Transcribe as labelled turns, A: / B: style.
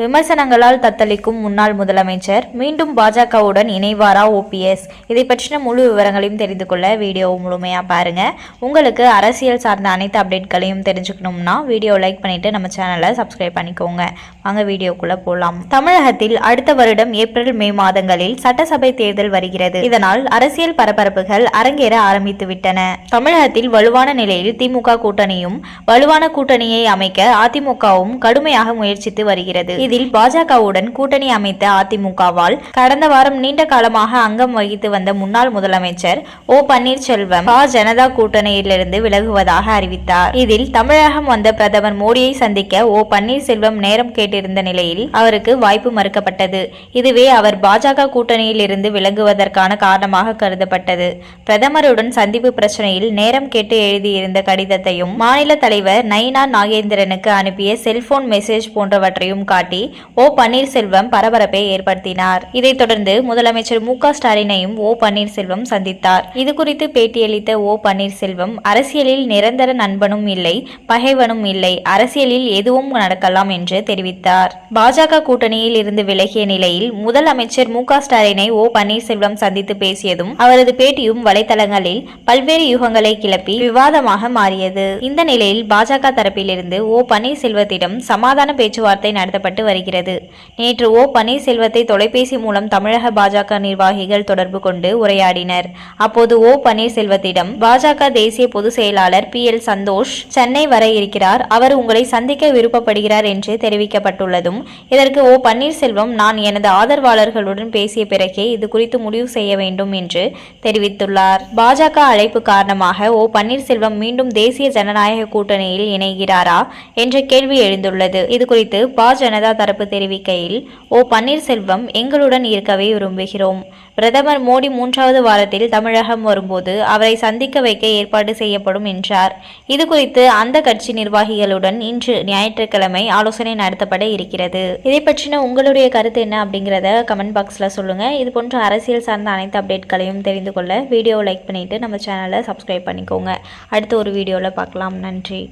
A: விமர்சனங்களால் தத்தளிக்கும் முன்னாள் முதலமைச்சர் மீண்டும் பாஜகவுடன் இணைவாரா ஓபிஎஸ் இதை பற்றின முழு விவரங்களையும் தெரிந்து கொள்ள வீடியோ முழுமையாக பாருங்க. உங்களுக்கு அரசியல் சார்ந்த அனைத்து அப்டேட்களையும் தெரிஞ்சுக்கணும்னா வீடியோ லைக் பண்ணிட்டு நம்ம சேனலை சப்ஸ்கிரைப் பண்ணிக்கோங்க. வாங்க வீடியோக்குள்ள போகலாம் தமிழகத்தில் அடுத்த வருடம் ஏப்ரல் மே மாதங்களில் சட்டசபை தேர்தல் வருகிறது. இதனால் அரசியல் பரபரப்புகள் அரங்கேற ஆரம்பித்து விட்டன. தமிழகத்தில் வலுவான நிலையில் திமுக கூட்டணியும் வலுவான கூட்டணியை அமைக்க அதிமுகவும் கடுமையாக முயற்சித்து வருகிறது. இதில் பாஜகவுடன் கூட்டணி அமைத்த அதிமுகவால் கடந்த வாரம் நீண்ட காலமாக அங்கம் வகித்து வந்த முன்னாள் முதலமைச்சர் ஓ பன்னீர்செல்வம் பா ஜனதா கூட்டணியிலிருந்து விலகுவதாக அறிவித்தார். இதில் தமிழகம் வந்த பிரதமர் மோடியை சந்திக்க ஓ பன்னீர்செல்வம் நேரம் கேட்டிருந்த நிலையில் அவருக்கு வாய்ப்பு மறுக்கப்பட்டது. இதுவே அவர் பாஜக கூட்டணியில் இருந்து விலகுவதற்கான காரணமாக கருதப்பட்டது. பிரதமருடன் சந்திப்பு பிரச்சனையில் நேரம் கேட்டு எழுதியிருந்த கடிதத்தையும் மாநில தலைவர் நயினா நாகேந்திரனுக்கு அனுப்பிய செல்போன் மெசேஜ் போன்றவற்றையும் காட்டி ஓ பன்னீர்செல்வம் பரபரப்பை ஏற்படுத்தினார். இதைத் தொடர்ந்து முதலமைச்சர் மு ஸ்டாலினையும் ஓ பன்னீர்செல்வம் சந்தித்தார். இது குறித்து பேட்டியளித்த ஓ பன்னீர்செல்வம் அரசியலில் நிரந்தர நண்பனும் இல்லை பகைவனும் இல்லை அரசியலில் எதுவும் நடக்கலாம் என்று தெரிவித்தார். பாஜக கூட்டணியில் இருந்து விலகிய நிலையில் முதலமைச்சர் மு ஸ்டாலினை ஓ பன்னீர்செல்வம் சந்தித்து பேசியதும் அவரது பேட்டியும் வலைதளங்களில் பல்வேறு யுகங்களை கிளப்பி விவாதமாக மாறியது. இந்த நிலையில் பாஜக தரப்பிலிருந்து ஓ பன்னீர்செல்வத்திடம் சமாதான பேச்சுவார்த்தை நடத்தப்பட்டு வருகிறது. நேற்று ஓ. பன்னீர்செல்வத்தை தொலைபேசி மூலம் தமிழக பாஜக நிர்வாகிகள் தொடர்பு கொண்டு உரையாடினர். அப்போது ஓ. பன்னீர்செல்வத்திடம் பாஜக தேசிய பொதுச் செயலாளர் பி. எல். சந்தோஷ் சென்னை வர இருக்கிறார். அவர் உங்களை சந்திக்க விருப்பப்படுகிறார் என்று தெரிவிக்கப்பட்டுள்ளதும் இதற்கு ஓ. பன்னீர்செல்வம் நான் எனது ஆதரவாளர்களுடன் பேசிய பிறகே இது குறித்து முடிவு செய்ய வேண்டும் என்று தெரிவித்துள்ளார். பாஜக அழைப்பு காரணமாக ஓ. பன்னீர்செல்வம் மீண்டும் தேசிய ஜனநாயக கூட்டணியில் இணைகிறாரா என்ற கேள்வி எழுந்துள்ளது. இது குறித்து பா. ஜனதா தரப்பு தெரிவிக்கையில் ஓ பன்னீர்செல்வம் எங்களுடன் இருக்கவே விரும்புகிறோம். பிரதமர் மோடி மூன்றாவது வாரத்தில் தமிழகம் வரும்போது அவரை சந்திக்க வைக்க ஏற்பாடு செய்யப்படும் என்றார். இது குறித்து அந்த கட்சி நிர்வாகிகளுடன் இன்று ஞாயிற்றுக்கிழமை ஆலோசனை நடத்தப்பட இருக்கிறது. இதை பற்றின உங்களுடைய கருத்து என்ன அப்படிங்கிறத கமெண்ட் பாக்ஸில் சொல்லுங்க. இது போன்ற அரசியல் சார்ந்த அனைத்து அப்டேட்களையும் தெரிந்து கொள்ள வீடியோ லைக் பண்ணிட்டு நம்ம சேனலை சப்ஸ்கிரைப் பண்ணிக்கோங்க. அடுத்த ஒரு வீடியோவில் பார்க்கலாம். நன்றி.